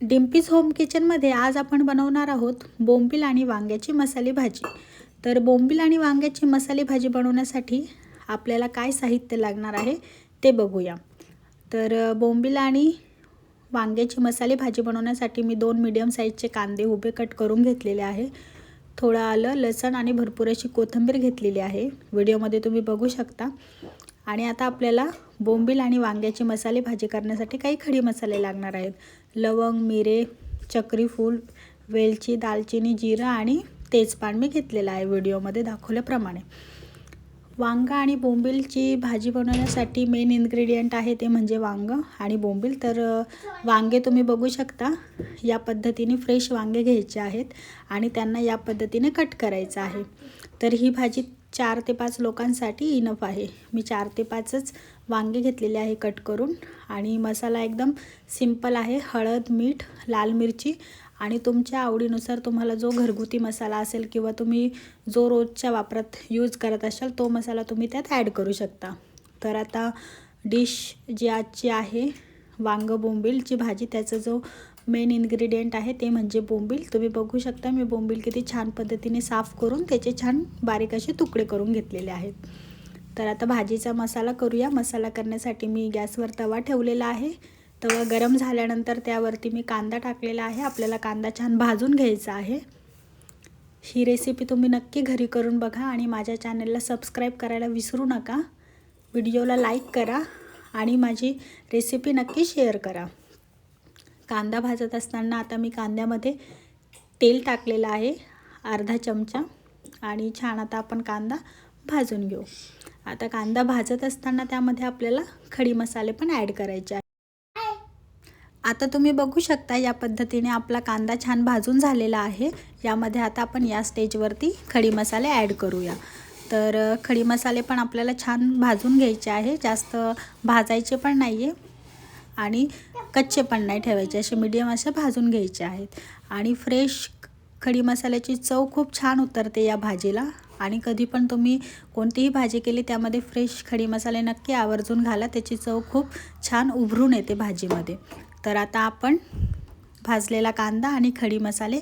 Dimpy's home किचनमध्ये आज आपण बनवणार आहोत बोंबील आणि वांग्याची मसाले भाजी. तर बोंबील आणि वांग्याची मसाले भाजी बनवण्यासाठी आपल्याला काय साहित्य लागणार आहे ते बघूया. तर बोंबील आणि वांग्याची मसाले भाजी बनवण्यासाठी मी दोन मीडियम साईजचे कांदे उभे कट करून घेतलेले आहे. थोडं आलं लसण आणि भरपूर अशी कोथिंबीर घेतलेली आहे. व्हिडिओमध्ये तुम्ही बघू शकता. आणि आता आपल्याला बोंबील आणि वांग्याची मसाले भाजी करण्यासाठी काही खडी मसाले लागणार आहेत. लवंग मिरे चक्रीफूल वेलची दालचिनी जिरं आणि तेजपान मी घेतलेलं आहे व्हिडिओमध्ये दाखवल्याप्रमाणे. वांगा आणि बोंबीलची भाजी बनवण्यासाठी मेन इन्ग्रेडियंट आहे ते म्हणजे वांग आणि बोंबील. तर वांगे तुम्ही बघू शकता. या पद्धतीने फ्रेश वांगे घ्यायचे आहेत आणि त्यांना या पद्धतीने कट करायचं आहे. तर ही भाजी चार ते पाच लोकांसाठी इनफ आहे. मी चार ते पाचच वांगे घेतलेले आहे कट करून. आणि मसाला एकदम सिंपल आहे. हळद मीठ लाल मिरची आणि तुमच्या आवडीनुसार तुम्हाला जो घरगुती मसाला असेल किंवा तुम्ही जो रोजच्या वापरात यूज करत असाल तो मसाला तुम्ही त्यात ॲड करू शकता. तर आता डिश जी आजची आहे वांग बोंबीलची भाजी. त्याचा जो मेन इन्ग्रेडियंट आहे ते म्हणजे बोंबील. तुम्ही बघू शकता मी बोंबील किती छान पद्धतीने साफ करून त्याचे छान बारीक असे तुकडे करून घेतलेले आहेत. तर आता भाजीचा मसाला करूया. मसाला करण्यासाठी मी गॅसवर तवा ठेवलेला आहे. तवा गरम झाल्यानंतर त्यावरती मी कांदा टाकलेला आहे. आपल्याला कांदा छान भाजून घ्यायचा आहे. ही रेसिपी तुम्ही नक्की घरी करून बघा आणि माझ्या चॅनलला सबस्क्राईब करायला विसरू नका. व्हिडिओला लाईक करा आणि माझी रेसिपी नक्की शेअर करा. कांदा भाजत असताना आता मी कांद्यामध्ये तेल टाकलेलं आहे अर्धा चमचा. आणि छान आता आपण कांदा भाजून घेऊ. आता कांदा भाजत असताना त्यामध्ये आपल्याला खडी मसाले पण ॲड करायचे आहे आता तुम्ही बघू शकता या पद्धतीने आपला कांदा छान भाजून झालेला आहे. यामध्ये आता आपण या स्टेजवरती खडी मसाले ॲड करूया. तर खडी मसाले पण आपल्याला छान भाजून घ्यायचे आहे. जास्त भाजायचे पण नाही आहे आणि कच्चे पण नाही ठेवायचे असे मीडियम असे भाजून घ्यायचे आहेत. आणि फ्रेश खडी मसाल्याची चव खूप छान उतरते या भाजीला. आणि कधी पण तुम्ही कोणतीही भाजी केली त्यामध्ये फ्रेश खडी मसाले नक्की आवर्जून घाला. त्याची चव खूप छान उभरून येते भाजीमध्ये. तर आता आपण भाजलेला कांदा आणि खडी मसाले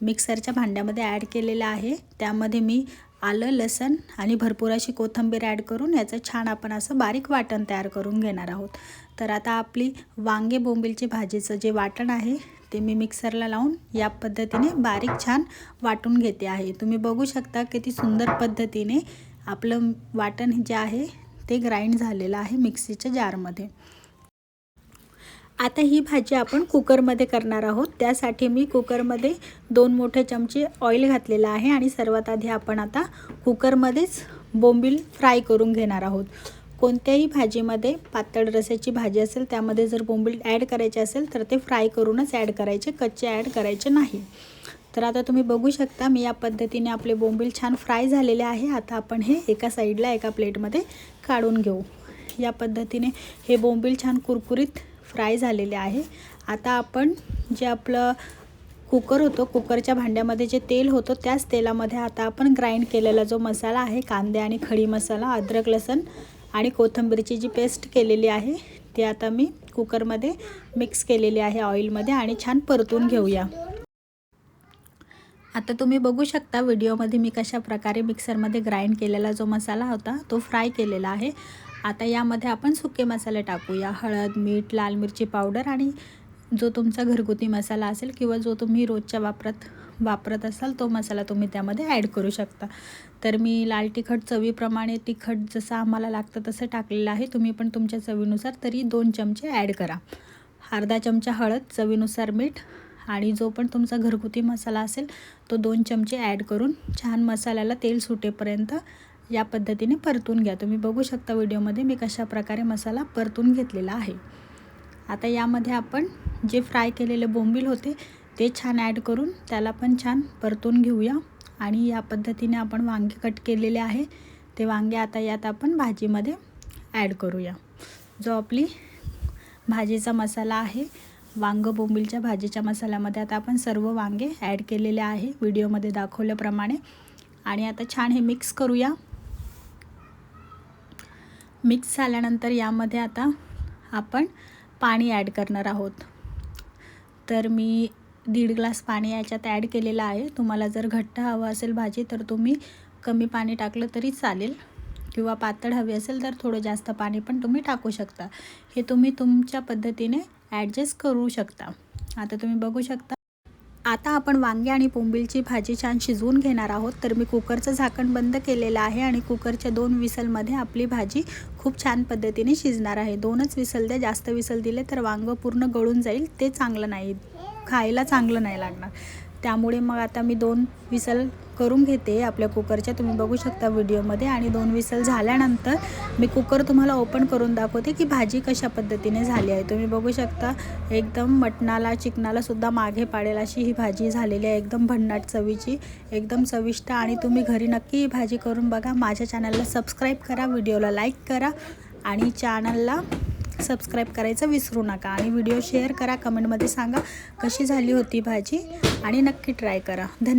मिक्सरच्या भांड्यामध्ये ॲड केलेला आहे. त्यामध्ये मी आलं लसण आणि भरपूर अशी कोथिंबीर ॲड करून याचं छान आपण असं बारीक वाटण तयार करून घेणार आहोत. तर आता आपली वांगे बोंबिलची भाजीचं जे वाटण आहे ते मी मिक्सरला लावून या पद्धतीने बारीक छान वाटून घेते आहे. तुम्ही बघू शकता किती सुंदर पद्धतीने आपलं वाटण जे आहे ते ग्राइंड झालेलं आहे मिक्सीच्या जारमध्ये आता ही भाजी आपण कुकरमध्ये करणार आहोत. त्यासाठी मी कुकरमध्ये दोन मोठे चमचे ऑइल घातलेलं आहे आणि सर्वात आधी आपण आता कुकरमध्येच बोंबील फ्राय करून घेणार आहोत. कोणत्याही भाजीमध्ये पातळ रसाची भाजी असेल त्यामध्ये जर बोंबील ॲड करायचे असेल तर ते फ्राय करूनच ॲड करायचे कच्चे ॲड करायचे नाही. तर आता तुम्ही बघू शकता मी या पद्धतीने आपले बोंबील छान फ्राय झालेले आहे. आता आपण हे एका साईडला एका प्लेटमध्ये काढून घेऊ. या पद्धतीने हे बोंबील छान कुरकुरीत फ्राय झालेले आहे. आता आपण जे आपलं कुकर होतो कुकरच्या भांड्यामध्ये जे तेल होतं त्याच तेलामध्ये आता आपण ग्राइंड केलेला जो मसाला आहे कांदे आणि खडी मसाला अद्रक लसण आणि कोथिंबीरची जी पेस्ट केलेली आहे ती आता मी कुकरमध्ये मिक्स केलेली आहे ऑइलमध्ये आणि छान परतून घेऊया. आता तुम्ही बघू शकता व्हिडिओमध्ये मी कशा प्रकारे मिक्सरमध्ये ग्राइंड केलेला जो मसाला होता तो फ्राय केलेला आहे. आता यामध्ये आपण सुके मसाले टाकूया. हळद मीठ लाल मिरची पावडर आणि जो तुमचा घरगुती मसाला असेल किंवा जो तुम्ही रोजच्या वापरात वापरत असाल तो मसाला तुम्ही त्यामध्ये ॲड करू शकता. तर मी लाल तिखट चवीप्रमाणे तिखट जसं आम्हाला लागतं तसं टाकलेलं आहे. तुम्ही पण तुमच्या चवीनुसार तरी दोन चमचे ॲड करा. अर्धा चमचा हळद चवीनुसार मीठ आणि जो पण तुमचा घरगुती मसाला असेल तो दोन चमचे ॲड करून छान मसाल्याला तेल सुटेपर्यंत या पद्धतीने परतून घ्या. तुम्ही बघू शकता व्हिडिओमध्ये मी कशा प्रकारे मसाला परतून घेतलेला आहे. आता यामध्ये आपण जे फ्राय केलेले बोंबील होते ते छान ॲड करून त्याला पण छान परतून घेऊया. आणि या पद्धतीने आपण वांगे कट केलेले आहे. ते वांगे आता यात आपण भाजीमध्ये ॲड करूया. जो आपली भाजीचा मसाला आहे वांग बोंबीलच्या भाजीच्या मसाल्यामध्ये आता आपण सर्व वांगे ॲड केलेले आहे. व्हिडिओमध्ये दाखवल्याप्रमाणे. आणि आता छान हे मिक्स करूया. मिक्स झाल्यानंतर यामध्ये आता आपण पाणी ॲड करणार आहोत. तर मी दीड ग्लास पाणी याच्यात ॲड केलेलं आहे. तुम्हाला जर घट्ट हवं असेल भाजी तर तुम्ही कमी पाणी टाकलं तरी चालेल. किंवा पातळ हवी असेल तर थोडं जास्त पाणी पण तुम्ही टाकू शकता. हे तुम्ही तुमच्या पद्धतीने ॲडजस्ट करू शकता. आता तुम्ही बघू शकता आता आपण वांगे आणि पोंबिलची भाजी छान शिजवून घेणार आहोत. तर मी कुकरचं झाकण बंद केलेलं आहे आणि कुकरच्या दोन विसलमध्ये आपली भाजी खूप छान पद्धतीने शिजणार आहे. दोनच विसल द्या जास्त विसल दिले तर वांगं पूर्ण गळून जाईल ते चांगलं नाही. खायला चांगलं नाही लागणार. त्यामुळे मग आता मी दोन विसल करून घेते आपल्या कुकरच्या. तुम्ही बघू शकता व्हिडिओमध्ये. आणि दोन विसल झाल्यानंतर मी कुकर तुम्हाला ओपन करून दाखवते की भाजी कशा पद्धतीने झाली आहे. तुम्ही बघू शकता एकदम मटणाला चिकनाला सुद्धा मागे पाडेल अशी ही भाजी झालेली आहे. एकदम भन्नाट चवीची एकदम चविष्ट. आणि तुम्ही घरी नक्की ही भाजी करून बघा. माझ्या चॅनलला सबस्क्राईब करा व्हिडिओला लाईक करा. आणि चॅनलला सबस्क्राईब करायचं विसरू नका आणि व्हिडिओ शेअर करा. कमेंटमध्ये सांगा कशी झाली होती भाजी आणि नक्की ट्राय करा. धन्यवाद.